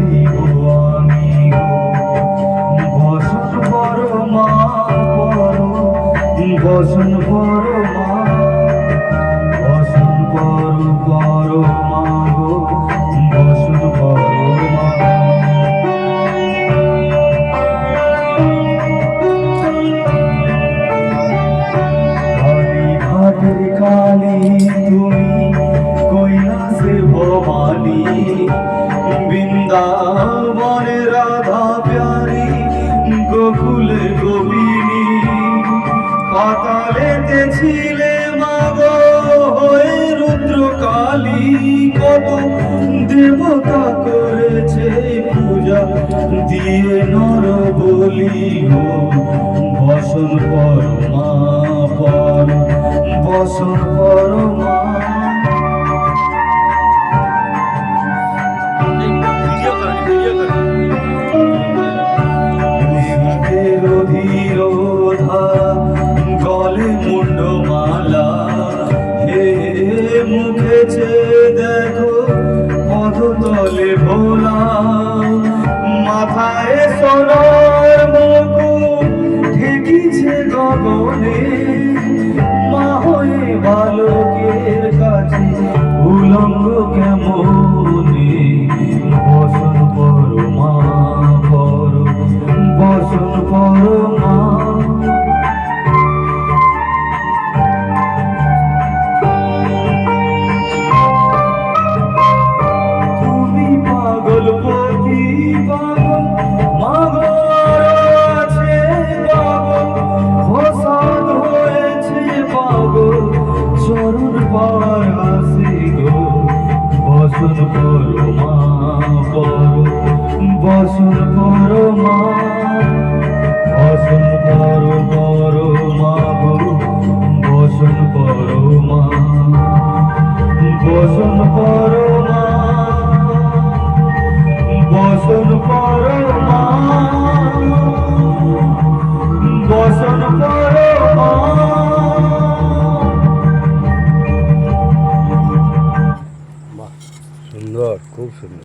দিব আমি বসন বড় মা বসন বড় পানি বৃন্দাবনের বসন করো মা বসন পর মা বসন পর পর মা বসন পর মা বসন করো খুব সুন্দর